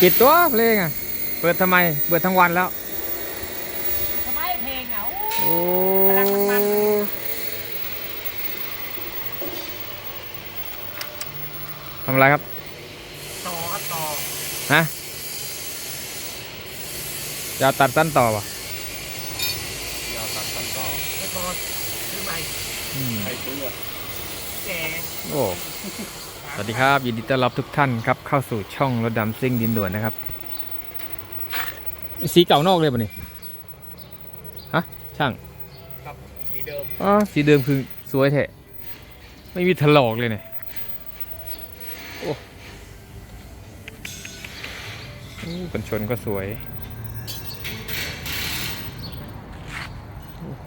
ปิดตัวเพลงอะ เปิดทำไม เปิดทั้งวันแล้วทำไมเพลงอะโอ้ทำอะไรครับ ต่อครับต่อ ฮะ จะเอาตัดสั้นต่อป่ะยาวตัดสั้นต่อไม่พอซื้อใหม่อืมใครซื้ออะแกโอ้ สวัสดีครับ ยินดีต้อนรับทุกท่านครับ เข้าสู่ช่องรถดำซิ่งดินด่วนนะครับ สีเก่านอกเลยป่ะนี่ฮะช่างครับสีเดิมอ๋อสีเดิมคือสวยแท้ไม่มีถลอกเลยเนี่ยโอ้โอ้กันชนก็สวยโอ้โห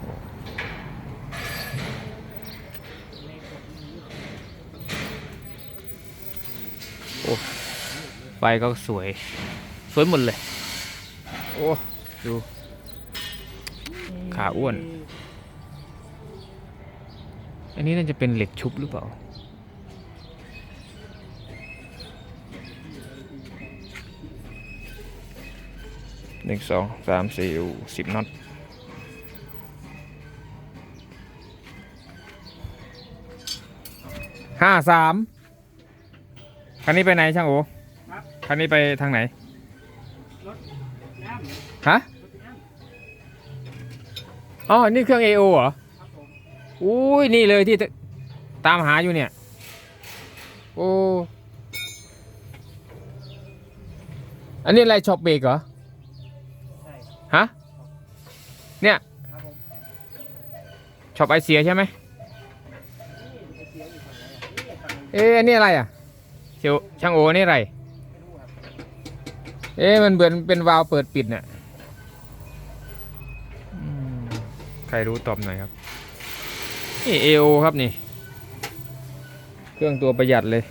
โอ้ ไฟก็สวย สวยหมดเลย โอ้ ดู ขาอ้วน อันนี้น่าจะเป็นเหล็กชุบหรือเปล่า หนึ่งสองสามสี่อูสิบน็อตห้าสามคันนี้ไปไหนช่างโอ คันนี้ไปทางไหนน้ฮะ อ๋อ นี่เครื่อง AO เหรอำครับผมอุ้ย นี่เลยที่ตตามหาอยู่เนี่ย โอ้ อันนี้อะไรช็อปเบรกเหรอใช่ฮะ เนี่ยครับผมช็อปไอเสียใช่ไหมนี่ไปเสียอยู่ฝั่งไหนอะนี่ฝั่งนี้เอ๊ะอันนี้อะไรอะเชียวช่างโอนี่อะไรไม่รู้ครับ เอ๊ะมันเหมือนเป็นวาล์วเปิดปิดเนี่ยใครรู้ตอบหน่อยครับ นี่ AO ครับนี่ เครื่องตัวประหยัดเลย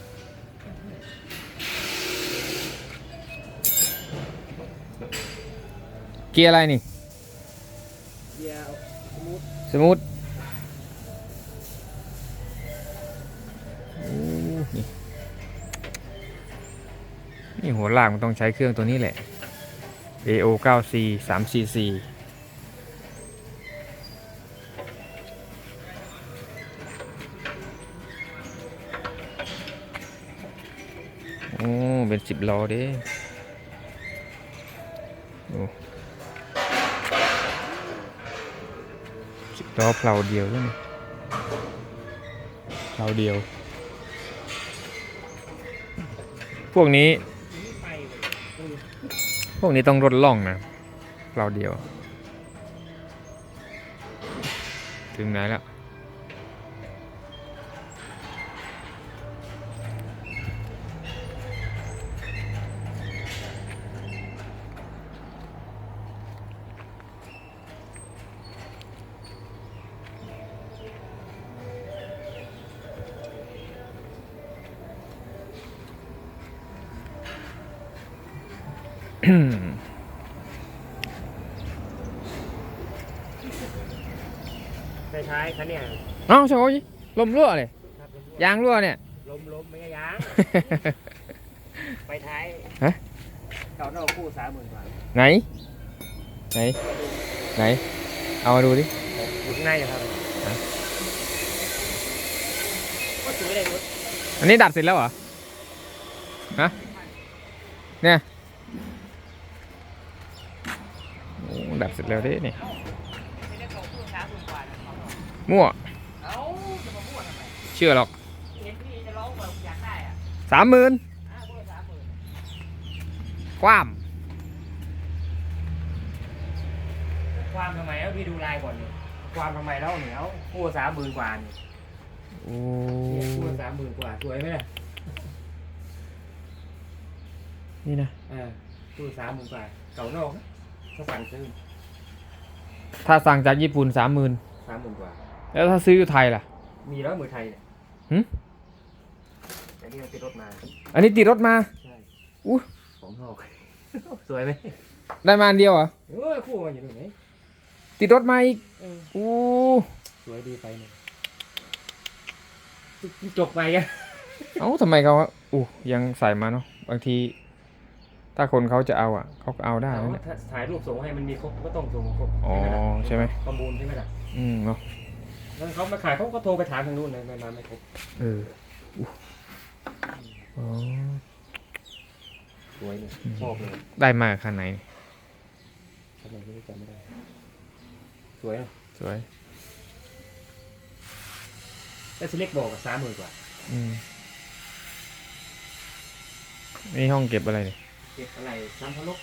เกียร์อะไรนี่เดียวสมูทสมูทโอ้นี่ นี่หัวลากมันต้องใช้เครื่องตัวนี้แหละ AO 9C 3cc โอ้ เป็นสิบล้อเด้โอ้สิบล้อเพลาเดียวด้วยนี่เพลาเดียว พวกนี้ พวกนี้ต้องรดล่องนะเราเดียว ถึงไหนแล้ว ไปท้ายคันเนี่ยเอ้าโชยลมรั่วเลยครับลมยางรั่วเนี่ยลมลมไม่ใช่ยาง ไปท้ายฮะเก่านอกคู่สามหมื่นกว่าไหน ไหน ไหน เอามาดูดิ อยู่ข้างในอยู่ครับฮะ ก็สวยเลยรถอันนี้ดัดเสร็จแล้วเหรอ ฮะ เนี่ยโอ้ดัดเสร็จแล้วดินี่ไม่ มั่วเอ้าจะมาพูดทำไมเชื่อหรอกเห็นพี่จะร้องแบบอยากได้อะสามหมื่นอ่าพูดสามหมื่นกว้ามความทำไมแล้วพี่ดูลายก่อนนี่ความทำไมแล้วเหนียวคู่สามหมื่นกว่านี่โอ้เนี่ยคู่สามหมื่นกว่าสวยไหมล่ะนี่นะเออคู่สามหมื่นกว่าเก่านอกนะเขาสั่งซื้อถ้าสั่งจากญี่ปุ่นสามหมื่นสามหมื่นกว่า แล้วถ้าซื้ออยู่ไทยล่ะ มีแล้วมือไทยเนี่ยหึแต่นี่มันติดรถมา อันนี้ติดรถมา ใช่อู้ของนอก สวยไหมได้มาอันเดียวเหรอ เออคู่มันอยู่ตรงไหนติดรถมาอีกเอออู้สวยดีไปเนี่ยจบไปอะเอ้าทำไมเขาอู้ยังใส่มาเนาะบางที ถ้าคนเขาจะเอาอะเขาก็เอาได้แต่นะว่าเนี่ย ถ้าถ่ายรูปส่งให้มันมีครบก็ต้องส่งครบอ๋อใช่ไหม ประมูลใช่ไหมล่ะอืมเนาะ แล้วเขามาขายเขาก็โทรไปถามทางนู้นเลยไม่มาไม่ครบเอออุ๊ยอ๋อสวยเลยชอบเลยได้มาขนาดไหนทำไมไม่รู้จำไม่ได้ สวยเนอะสวยแต่สเล็กบอกกับสามหมื่นกว่า อืมนี่ห้องเก็บอะไรเนี่ยเก็บอะไรน้ำพะลก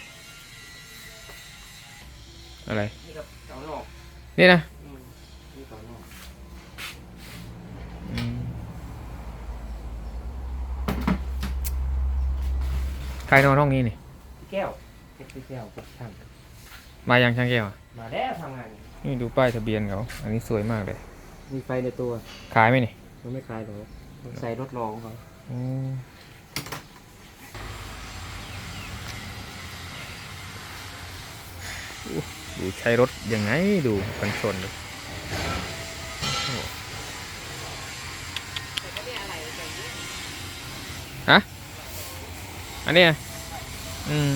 อะไรนี่กับเกานอกนี่นะอืมนี่เกานอก ใครนอนห้องนี้นี่ พี่แก้วเก็บพี่แก้วพวกช่างมายังช่างแก้วอะมาแล้วทำงานนี่ดูป้ายทะเบียนเขาอันนี้สวยมากเลย มีไฟในตัวขายไหมนี่มันไม่คลายหรอกมันใส่รถรองเขาอืมอู้ดูใช้รถยังไงดูกันชนดูโอ้ฮะ อันเนี้ยอืม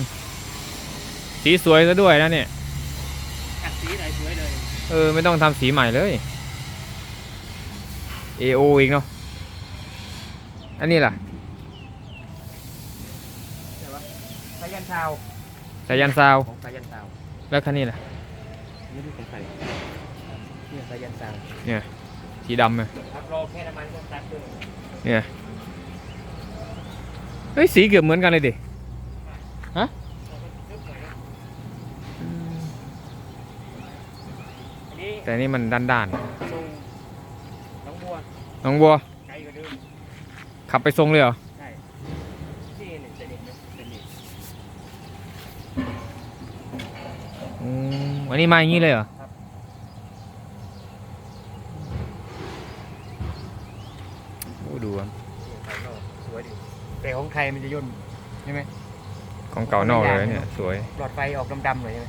สีสวยซะด้วยนะเนี่ยอัดสีไหนสวยเลย เออ ไม่ต้องทำสีใหม่เลย AO อีกเนาะ อันนี้ล่ะแต่ว่าสายันชาวสายันซาวของสายันชาวแล้วคันนี้ล่ะไม่รู้ของใครเนี่ยสายันชาวสีดำเลยครับรอแค่น้ำมันก็ตัดด้วยเนี่ย เฮ้ยสีเกือบเหมือนกันเลยดิ ฮะอันนี้แต่นี่มันด้านทรงน้องบัวๆน้องบัวไกลกว่าเดิมขับไปทรงเลยเหรอ ใช่ที่หนึ่งจะเด็กนะเป็นเด็กอืมอันนี้มาอย่างนี้เลยเหรอ โอ้ดูอะ ภายนอกสวยดีแต่ของไทย มันจะย่นใช่ไหมของเก่านอกเลยเนี่ยสวย หลอดไฟออกดำๆหน่อยใช่ไหม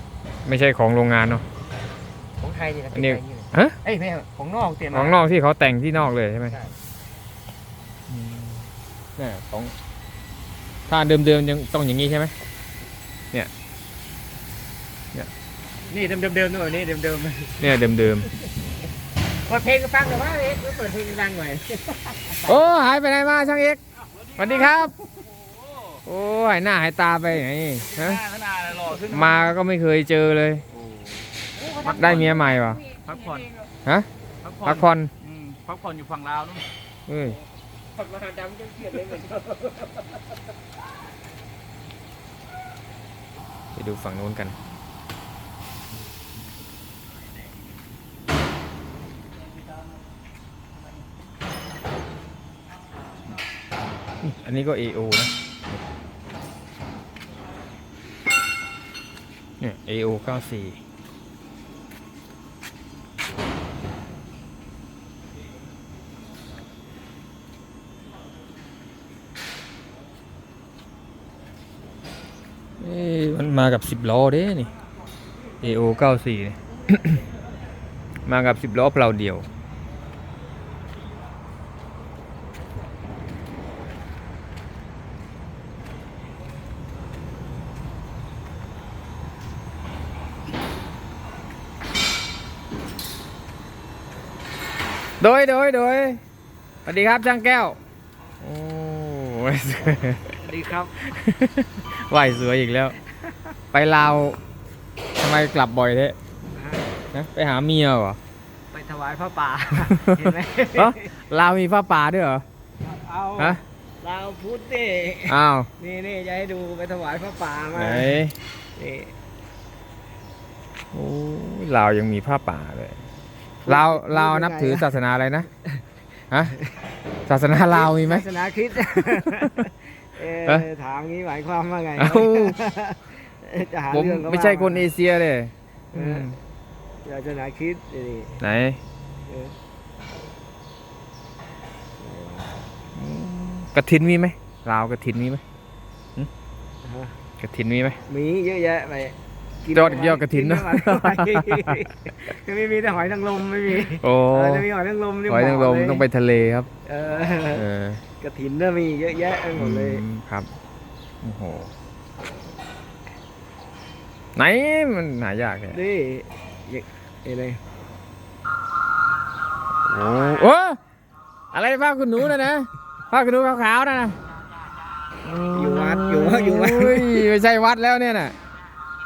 ไม่ใช่ของโรงงานเนาะของไทยนี่นะอันนี้เป็ไฟอย่างเลยฮะ เอ้ยไม่ใช่ของนอกเตรียมของนอกที่เขาแต่งที่นอกเลยใช่ไหมใช่อืมเนี่ยของ ถ้าเดิมๆยังต้องอย่างนี้ใช่ไหม นี่เดิมๆหน่อยนี่เดิมเนี่ยเดิมๆเปิดเพลงก็ฟังแต่ว่าเอ๊ะเปิดเพลงดังหน่อย ๆ โอ้หายไปไหนมาช่างเอกสวัสดีครับ โอ้หายหน้าหายตาไปไหนฮะขนาดหล่อขึ้นมาก็ไม่เคยเจอเลย ได้เมียใหม่ปะพักผ่อนฮะพักผ่อพันกผ่อนอืมพักผ่อนอยู่ฝั่งลาวนู่นเอ้ยผักมาดำเครียดเลยเหมือนกันไปดูฝั่งนู้นกันอันนี้ก็ AO นะ เนี่ย AO 94เอ้มันมากับสิบล้อเด้นี่ AO 94นี่มากับสิบล้อเปล่าเดียว โดยโดยโดยสวัสดีครับช่างแก้ว โอ้ยสวัสดีครับไหวสวยอีกแล้ว ไปลาวทำไมกลับบ่อยเทะนะไปหาเมียเหรอ ไปถวายพระป่า เห็นไหมฮะลาวมีผ้าป่าด้วยเหรอ เอาฮะเราพุทธดิอ้าว นี่นี่จะให้ดูไปถวายพระป่ามาไหนนี่ โอ้ยลาวยังมีผ้าป่าเลย ลาวลาวนับถือศาสนาอะไรนะฮะศาสนาลาวมีไหม ศาสนาคริสต์ เอเอ๊ะอถามงี้หมายความว่าไงเอ้าจะหาผมเรื่องก็ไม่ใช่ว่าคนเอเชียเลยเออศาสนาคริสต์นี่ไหนเออกระถินมีไหมลาวกระถินมีไหมฮะกระถินมีไหมมีเยอะแยะไปกิ ยอดยอดกฐินนะกิไม่มีแต่หอยนางรมไม่มีโอ้เออถ้ามีหอยนางรมนี่หอยนางรมเหะเลต้องไปทะเลครับ เอเอออกระถินน่ะมีเยอะแยะไปหมดเลยอืมครับโอ้โหไหนมันหายากเนี่ยนี่ยังเอะไรโอ้โอ้อะไรผ้าคุณหนูนะนะผ้าคุณหนูขาวๆนะนะอยู่วัดอยู่วัดอยู่วัด โอ้ยไม่ใช่วัดแล้วเนี่ยน่ะ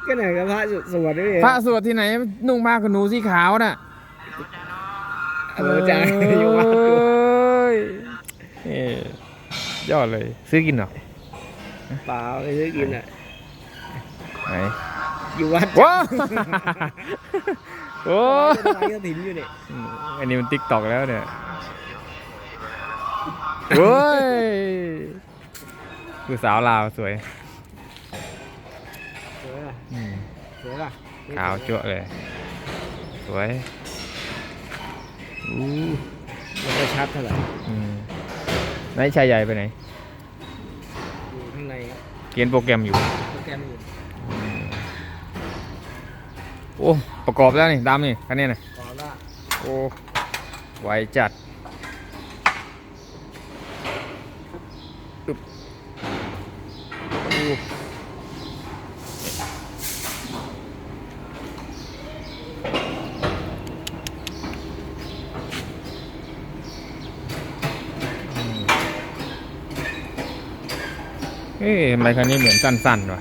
ก็ไหนกับพระสวดด้วยพระสวดที่ไหน นุ่งผ้าคุณหนูสีขาวน่ะเออจ้าอยู่วัดอยู่เอ้ยเอ้ยยอดเลย ซื้อกินเหรอเปล่าไปซื้อกินอะไหนอยู่วัดว้าโอ้าไม้กระถิ่นอยู่เนี่ยอันนี้มันติ๊กตอกแล้วเนี่ยโอ้ยผู้สาวลาวสวย สวยป่ะ อืม ส วยป่ะขาวจั่วเลย สวยอู้ไม่ค่อยชัดเท่าไหร่อืมไหนชายใหญ่ไปไหน อยู่ข้างในครับเขียนโปรแกรมอยู่ โปรแกรมอยู่โอ้ ประกอบแล้วนี่ดำนี่คันนี้นะ ขอว่าโอ้ ไวจัด อ๊ะทำไมคันนี้เหมือนสั้นๆวะ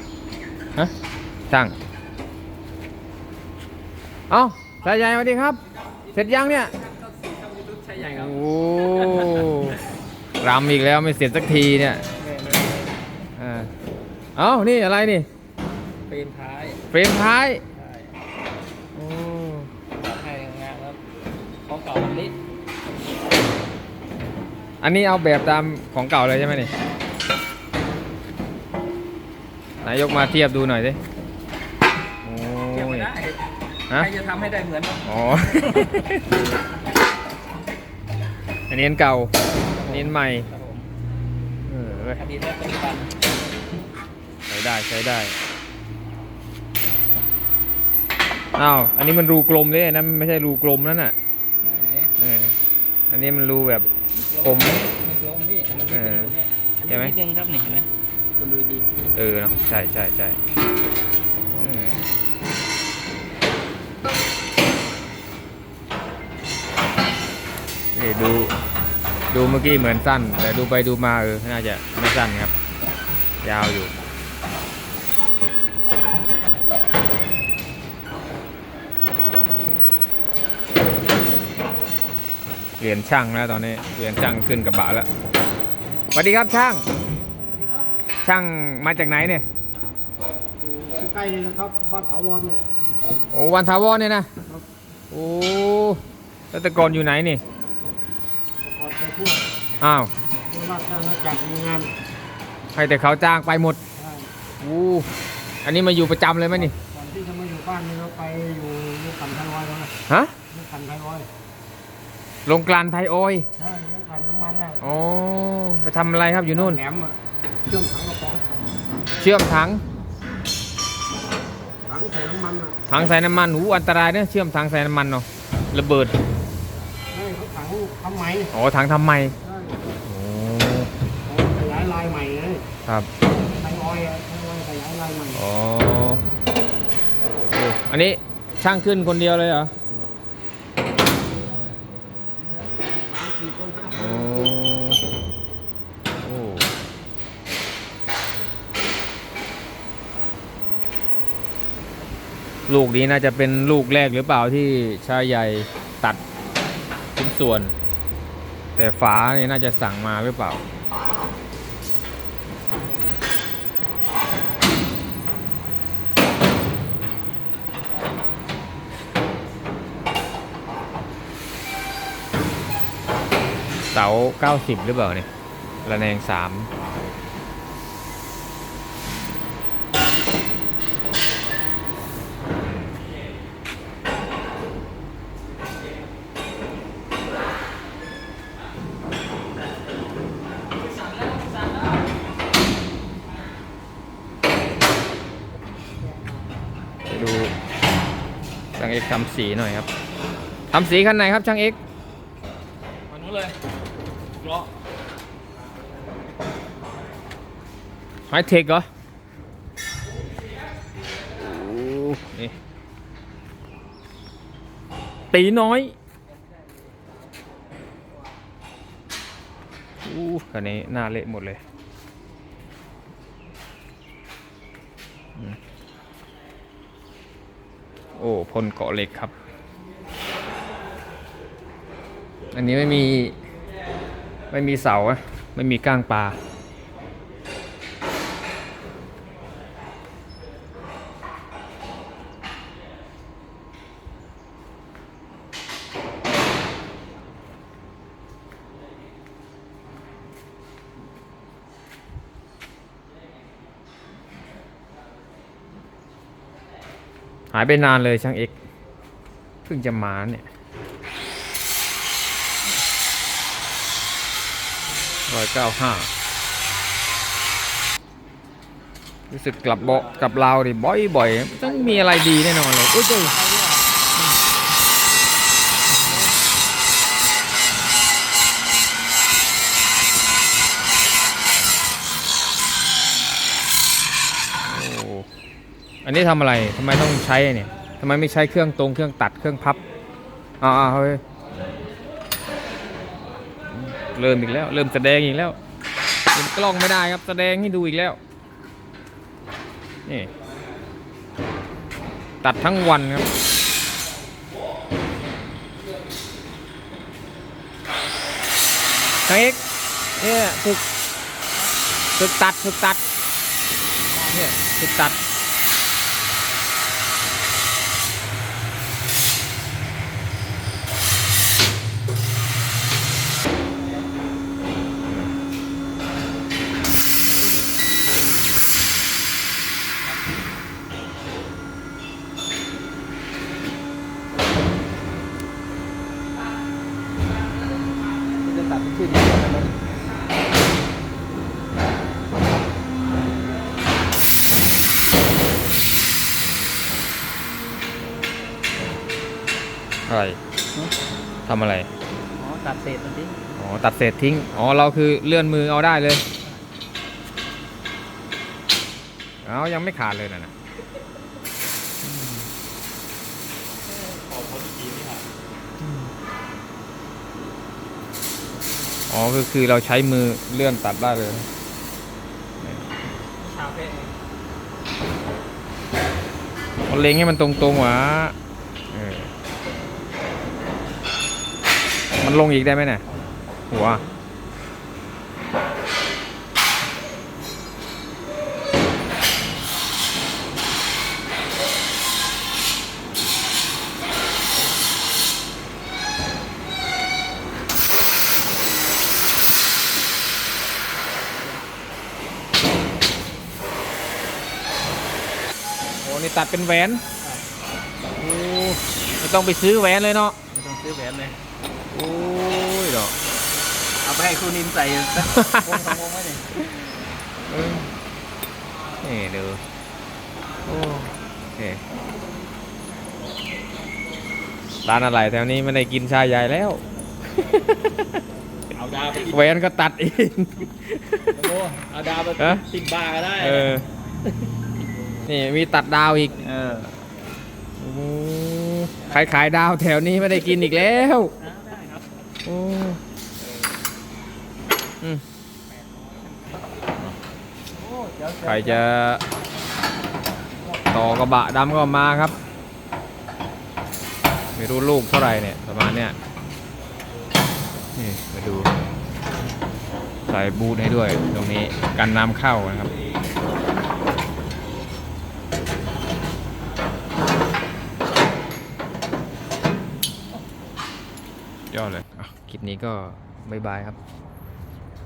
ฮะช่างเอ้าสายใหญ่สวัสดีครับ เสร็จยังเนี่ยใช่ใหญ่ครับโอ้รำอีกแล้วไม่เสร็จสักทีเนี่ยอ่าเอ้านี่อะไรนี่เป็นท้ายเฟรมท้ายใช่โอ้ให้งานครับของเก่ามันนิดอันนี้เอาแบบตามของเก่าเลยใช่ไหมนี่ายยกมาเทียบดูหน่อยสิโอ้เทียบไม่ย ได้ฮะ ใครจะทำให้ได้เหมือนมันอ๋อ อันนี้อันเก่าอันนี้อันใหม่ครับผมเออเว้ยอดีตและปัจจุบันใช้ได้ใช้ได้อ้าวอันนี้มันรูกลมเลยนะมันไม่ใช่รูกลมนั่นน่ะไหนเอออันนี้มันรูแบบ ผมไม่กลมพี่มันนิดนึงเนี่ยใช่ไหม นิดนึงครับนี่เห็นไหม คุณดูดีเออเนาะใช่ใช่ใช่เออนี่ดูดูเมื่อกี้เหมือนสั้น แต่ดูไปดูมาเออน่าจะไม่สั้นครับ ยาวอยู่เปลี่ยนช่างแล้วตอนนี้เปลี่ยนช่างขึ้นกระบะแล้วสวัสดีครับช่าง ช่างมาจากไหนเนี่ยอยู่ใกล้เลยนะครับบ้านถาวรเนี่ยโอ้วันทาวรเนี่ยนะครับโอ้แล้วแต่ก่อนอยู่ไหนนี่ก่อนไปพวกอ้าวตัวราชอาณาจักรมีงานให้แต่เขาจ้างไปหมดใช่โอ้อันนี้มาอยู่ประจำเลยไหมนี่ก่อนที่จะมาอยู่บ้านนี่เราไปอยู่ลูกกันไทยออยล์แล้วนะฮะลูกกันไทยออยล์ลงกลั่นไทยออยล์ใช่ลูกกันน้ำมันน่ะอ๋อไปทำอะไรครับอยู่นู่น แหลมอะ เครื่องถังกระป๋องเชื่อมถัง ถังใส่น้ำมันอะถังใส่น้ำมันหูอันตรายเนี่ยเชื่อมถังใส่น้ำมันเนาะระเบิดนี่เขาถังทำไหมอ๋อถังทำไมใช่โอ้เขาขยายลายใหม่เลยครับไทยออยล์อะไทยออยล์ขยายลายใหม่อ๋อโอ้อันนี้ช่างขึ้นคนเดียวเลยเหรอ สามสี่คนห้าค โอ้ น โอ้ ลูกนี้น่าจะเป็นลูกแรกหรือเปล่าที่ชายใหญ่ตัดชิ้นส่วน แต่ฝาเนี่ยน่าจะสั่งมาหรือเปล่า เสา 90 หรือเปล่าเนี่ยระแนง 3 เอกทำสีหน่อยครับทำสีคันไหนครับช่างเอกมานู้นเลยเลาะไฮเทคเหรอนี่ตีน้อยอู้คันนี้หน้าเละหมดเลย อ้พลเกาะเหล็กครับ อันนี้ไม่มี ไม่มีเสาอะไม่มีก้างปลา ไปนานเลยช่างเอกเพิ่งจะมาเนี่ยร้อยเก้าห้ารู้สึกกลับเบาะกลับเราดิบ่อยบ่อยๆต้องมีอะไรดีแน่นอนเลยอุ้ย นี้ทำอะไรทำไมต้องใช้เนี่ยทำไมไม่ใช้เครื่องตรงเครื่องตัดเครื่องพับอ่าเฮ้ยเริ่มอีกแล้ว เริ่มแสดงอีกแล้วเล่นกล้องไม่ได้ครับแสดงให้ดูอีกแล้วนี่ตัดทั้งวันครับทางเอกเนี่ยฝึกฝึกตัดฝึกตัดเนี่ยฝึกตัด จะตัดเป็นชื่อเดียวกันเลย อะไรทำอะไร อ๋อตัดเศษมันทิ้งอ๋อตัดเศษทิ้ง อ๋อเราคือเลื่อนมือเอาได้เลยเอายังไม่ขาดเลยนะนะขอเขาดีๆนี่ครับอ๋อคือคือเราใช้มือเลื่อนตัดได้เลยชาเฟ่เอาเล็งให้มันตรงๆหวะเออ มันลงอีกได้ไหมเนี่ยหัวโอ้นี่ตัดเป็นแหวน โอ้ไม่ต้องไปซื้อแหวนเลยเนาะ ไม่ต้องซื้อแหวนเลย โอ้ยดอกเอาไปให้ครูนินใส่สักวงสองวงไว้เนี่ยเออนี่ดูโอ้โอเคร้านอะไรแถวนี้ไม่ได้กินชาใหญ่แล้ว เอาดาวไปกินแหวนก็ตัดเองโอ้เอาดาวไปฮะ ติดบาร์ก็ได้เออ นี่มีตัดดาวอีกเออ โอ้ขายขายดาวแถวนี้ไม่ได้กินอีกแล้วได้ครับ โอ้อืมใครจะต่อกระบะดำก็มาครับ ไม่รู้ลูกเท่าไหร่เนี่ยประมาณเนี้ยนี่มาดู ใส่บูทให้ด้วยตรงนี้กันน้ำเข้านะครับ ยอดเลยอะคลิป นี้ก็บายบายครับ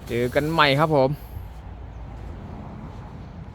เจอกันใหม่ครับผม